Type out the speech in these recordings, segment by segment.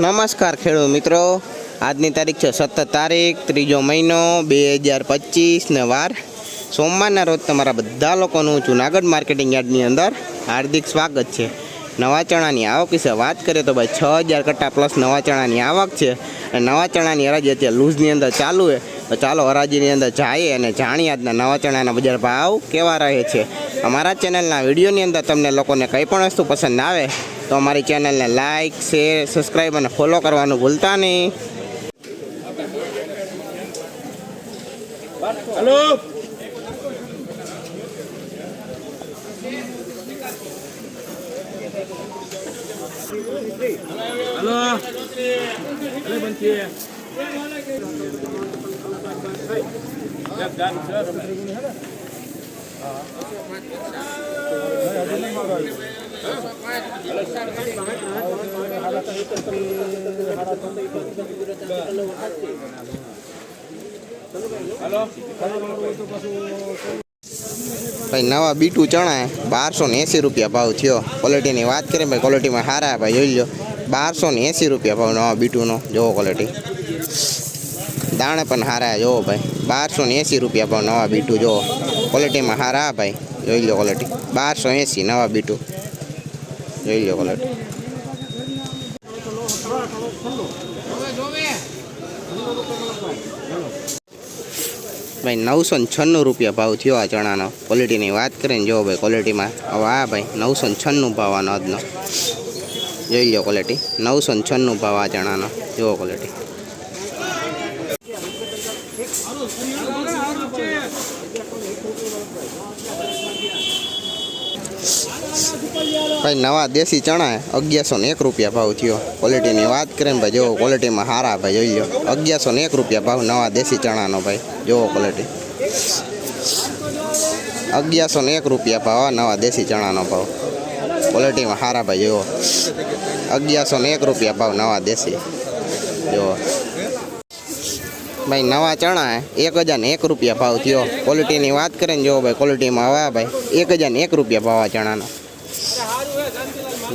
નમસ્કાર ખેડૂત મિત્રો. આજની તારીખ છે સત્તર તારીખ, ત્રીજો મહિનો બે હજાર પચીસ ને વાર. સોમવારના રોજ તમારા બધા લોકોનું જુનાગઢ માર્કેટિંગ યાર્ડની અંદર હાર્દિક સ્વાગત છે. નવા ચણાની આવક વિશે વાત કરીએ તો ભાઈ છ હજાર કટ્ટા પ્લસ નવા ચણાની આવક છે. અને નવા ચણાની હરાજી અત્યારે લૂઝની અંદર ચાલુ છે. તો ચાલો હરાજીની અંદર જઈએ અને જાણીએ આજના નવા ચણાના બજાર ભાવ કેવા રહે છે. અમારા ચેનલના વિડીયોની અંદર તમને લોકોને કંઈ પણ વસ્તુ પસંદ આવે, તો અમારી ચેનલને લાઇક શેર, સબસ્ક્રાઈબ અને ફોલો કરવાનું ભૂલતા નહીં. હલો? હલો? બંતી ભાઈ, નવા બીટું ચણા બારસો ને એંસી રૂપિયા ભાવ થયો. ક્વોલિટીની વાત કરીએ ભાઈ ક્વોલિટીમાં સારા ભાઈ, જોઈ લો બારસો ને એંસી રૂપિયા ભાવ નવા બીટુનો. જોવો ક્વોલિટી દાણે પણ સારા જોવો ભાઈ. બારસો ને એંસી રૂપિયા ભાવ નવા બીટું, જોવો. ક્વોલિટીમાં હારા ભાઈ. જોઈ લો ક્વોલિટી બારસો એંસી, નવા બીટું. જોઈ લો ક્વોલિટી ભાઈ, નવસો ને છન્નું રૂપિયા ભાવ થયો આ ચણાનો. ક્વોલિટીની વાત કરીને જો ભાઈ ક્વોલિટીમાં હવે આ ભાઈ, નવસો ને છન્નું ભાવ આનો આજનો. જોઈ લો ક્વોલિટી નવસો ને છન્નું ભાવ આ ચણાનો. જુઓ ક્વોલિટી ભાઈ, નવા દેશી ચણા અગિયારસો ને એક રૂપિયા ભાવ થયો. ક્વોલિટીની વાત કરીએ ને ભાઈ જો ક્વોલિટીમાં સારા ભાઈ, જોઈ લો અગિયારસો ને એક રૂપિયા ભાવ નવા દેશી ચણાનો ભાઈ, જુઓ ક્વોલિટી અગિયારસો ને એક રૂપિયા ભાવ, આ નવા દેશી ચણાનો ભાવ. ક્વોલિટીમાં સારા ભાઈ, જુઓ. અગિયારસો ને એક રૂપિયા ભાવ નવા દેશી. જુઓ. ભાઈ, નવા ચણા એક હજાર ને એક રૂપિયા ભાવ થયો. ક્વોલિટીની વાત કરીએ ને જો ભાઈ ક્વોલિટીમાં હવે આ ભાઈ, એક હજાર ને એક રૂપિયા ભાવ આ ચણાનો.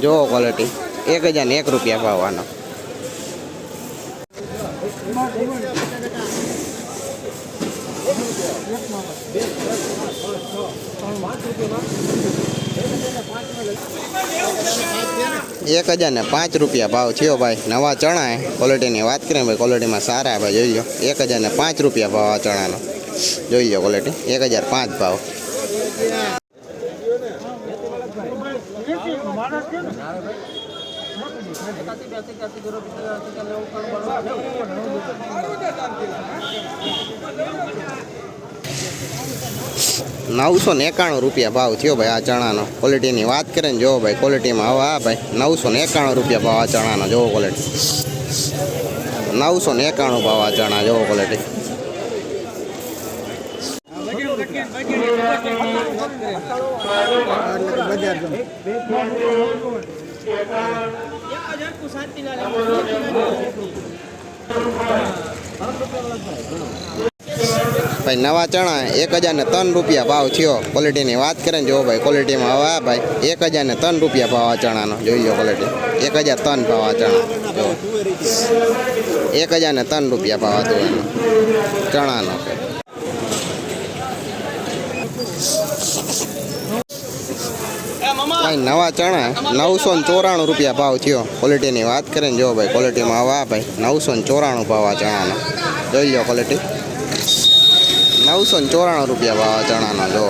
જુઓ ક્વોલિટી એક હજાર ને એક રૂપિયા ભાવ આનો. એક હજાર ને પાંચ રૂપિયા ભાવ થયો ભાઈ. નવા ચણા હે ક્વોલિટીની વાત કરીએ ભાઈ ક્વોલિટીમાં સારા ભાઈ, જોઈ લો એક હજાર ને પાંચ રૂપિયા ભાવ આ ચણાનો. જોઈ લો ક્વોલિટી એક હજાર પાંચ ભાવ. નવસો ને એકાણું રૂપિયા ભાવ થયો ભાઈ આ ચણાનો. ક્વોલિટીની વાત કરીએ ને જોવો ભાઈ ક્વોલિટીમાં હવે આ ભાઈ, નવસો ને એકાણું રૂપિયા ભાવ આ ચણાનો, જોવો ક્વોલિટી નવસો ને એકાણું ભાવ આ ચણા, જોવો ક્વોલિટી ભાઈ, નવા ચણા, એક હજારને ત્રણ રૂપિયા ભાવ થયો. ક્વોલિટીની વાત કરે ને જો ભાઈ ક્વોલિટીમાં હવે આ ભાઈ, એક હજારને ત્રણ રૂપિયા ભાવ આ ચણાનો. જોઈ લો ક્વોલિટી એક હજાર ત્રણ ભાવ આ ચણા. જો એક હજારને ત્રણ રૂપિયા ભાવ હતો એનો. ચણાનો. ભાઈ, નવા ચણા, નવસો ને ચોરાણું રૂપિયા ભાવ થયો. ક્વોલિટીની વાત કરીએ ને જો ભાઈ ક્વોલિટીમાં હવે આ ભાઈ, નવસો ને ચોરાણું ભાવ આ ચણાનો. જોઈ લો ક્વોલિટી નવસો ને ચોરાણું રૂપિયા ભાવ આ ચણાનો જો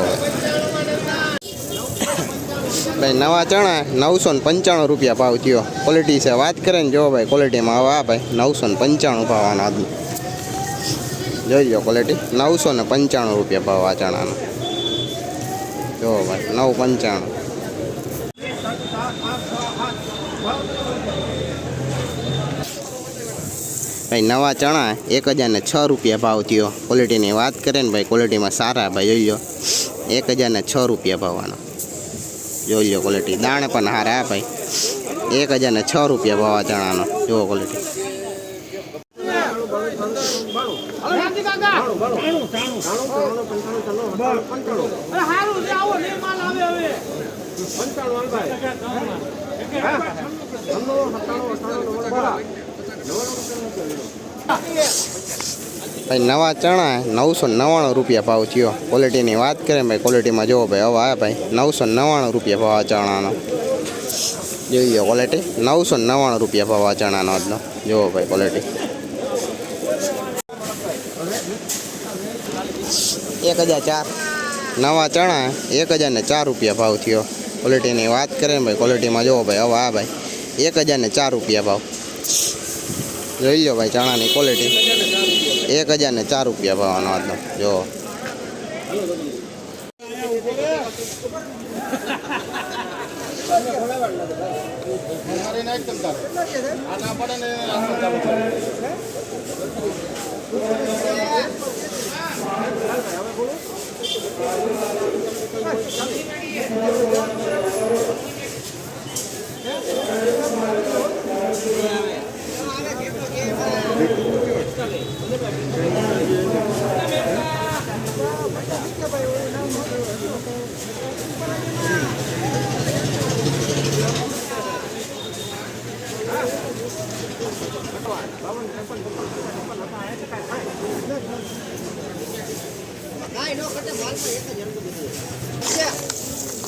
ભાઈ, નવા ચણા નવસો ને પંચાણું રૂપિયા ભાવ થયો. ક્વોલિટી છે. વાત કરે ને જો ભાઈ ક્વોલિટીમાં હવે આ ભાઈ, નવસો ને પંચાણું ભાવ આનો આજનો જોઈ લો ક્વોલિટી નવસો ને પંચાણું રૂપિયા ભાવ આ ચણાનો. જો ભાઈ નવ પંચાણું ભાઈ, નવા ચણા એક હજારને છ રૂપિયા ભાવ થયો. ક્વોલિટીની વાત કરીએ ને ભાઈ ક્વોલિટીમાં સારા ભાઈ, જોઈ લો. એક હજારને છ રૂપિયા ભાવવાનો. જોઈ લો ક્વોલિટી દાણે પણ સારા ભાઈ. એક હજારને છ રૂપિયા ભાવ ચણાનો. જુઓ ક્વોલિટી પંચાણું ભાઈ, નવા ચણા નવસો નવ્વાણું રૂપિયા ભાવ થયો. ક્વોલિટીની વાત કરીએ ભાઈ ક્વોલિટીમાં જોવો ભાઈ, હવે આ ભાઈ. નવસો નવ્વાણું રૂપિયા ભાવ ચણાનો. જોઈએ ક્વોલિટી નવસો નવ્વાણું રૂપિયા ભાવ આ ચણાનો આજનો. જુઓ ભાઈ ક્વોલિટી એક હજાર ચાર. નવા ચણા એક હજાર ચાર રૂપિયા ભાવ થયો. ક્વોલિટીની વાત કરીએ ભાઈ ક્વોલિટીમાં જોવો ભાઈ, હવે આ ભાઈ. એક હજાર ચાર રૂપિયા ભાવ. જોઈ લો ભાઈ ચણાની ક્વોલિટી એક હજાર ને ચાર રૂપિયા ભાવનો હતો. જો.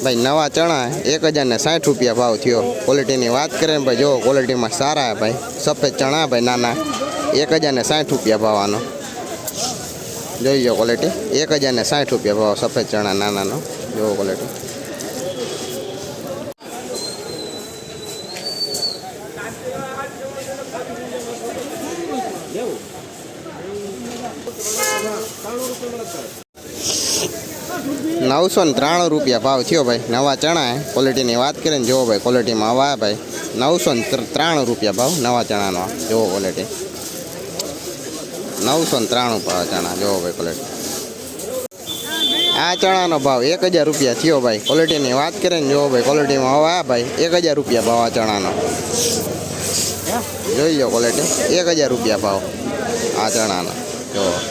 ભાઈ, નવા ચણા એક હજાર ને સાઠ રૂપિયા ભાવ થયો. ક્વોલિટીની વાત કરીએ ને ભાઈ, જો ક્વોલિટીમાં સારા ભાઈ. સફેદ ચણા ભાઈ, નાના. એક હજાર ને સાઠ રૂપિયા ભાવવાનો જોઈ જો ક્વોલિટી એક હજાર ને સાઠ રૂપિયા ભાવ, સફેદ ચણા નાનાનો. જોવો ક્વોલિટી નવસો ને ત્રાણું રૂપિયા ભાવ થયો ભાઈ. નવા ચણા ક્વોલિટીની વાત કરીએ ને જુઓ ભાઈ ક્વોલિટીમાં આવા ભાઈ. નવસો ને ત્ર- ત્રાણું રૂપિયા ભાવ, નવા ચણાનો. જુઓ ક્વોલિટી નવસો ને ત્રાણું ભાવ ચણા જુઓ ભાઈ ક્વોલિટી આ ચણાનો ભાવ એક હજાર રૂપિયા થયો ભાઈ. ક્વોલિટીની વાત કરીએ ને જુઓ ભાઈ ક્વોલિટીમાં આવા ભાઈ. એક હજાર રૂપિયા ભાવ આ ચણાનો. જોઈ લો ક્વોલિટી એક હજાર રૂપિયા ભાવ આ ચણાનો. જુઓ